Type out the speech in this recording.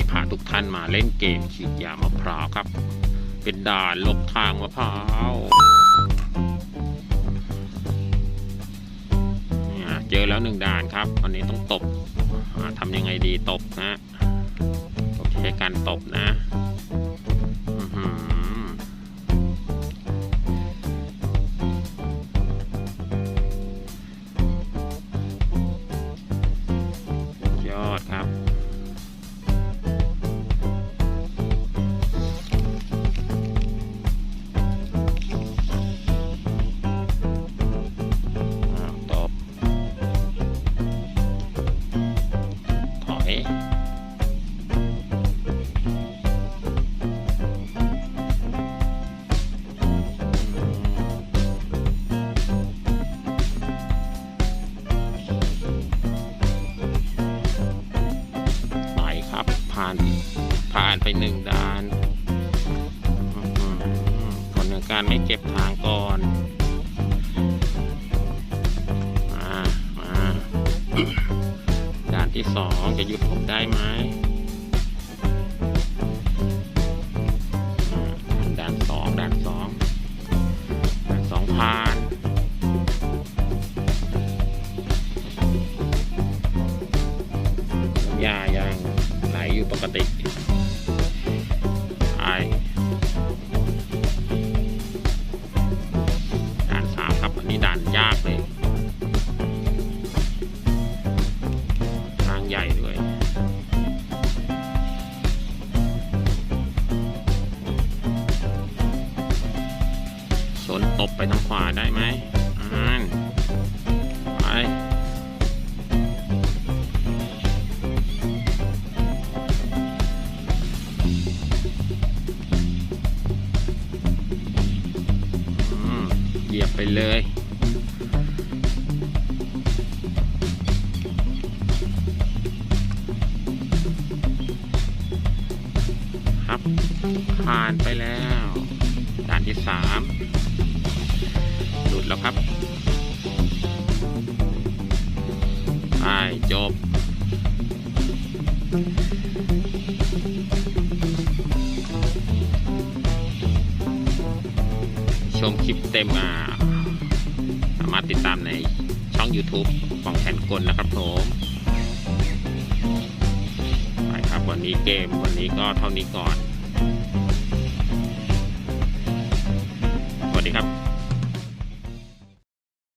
นี้พาทุกท่านมาเล่นเกมฉีดยามะพร้าวครับ เป็นด่านหลบทางมะพร้าวเจอแล้วหนึ่งด่านครับอันนี้ต้องตบทำยังไงดีตบนะ ครับ ผ่านผ่านไปหนึ่งด่านผลของการไม่เก็บทางก่อนมามาด่านที่สองจะหยุดผมได้ไหม ปกติไปด่านสามครับ อันนี้ด่านยากเลย ทางใหญ่ด้วย สนตบไปทางขวาได้ไหมอ่าน เหยียบไปเลย ครับ ผ่านไปแล้วด่านที่สามหลุดแล้วครับไปจบ ชมคลิปเต็มอ่าสามารถติดตามในช่อง YouTube ของแทนกลนะครับผมไปครับวันนี้เกมวันนี้ก็เท่านี้ก่อน สวัสดีครับ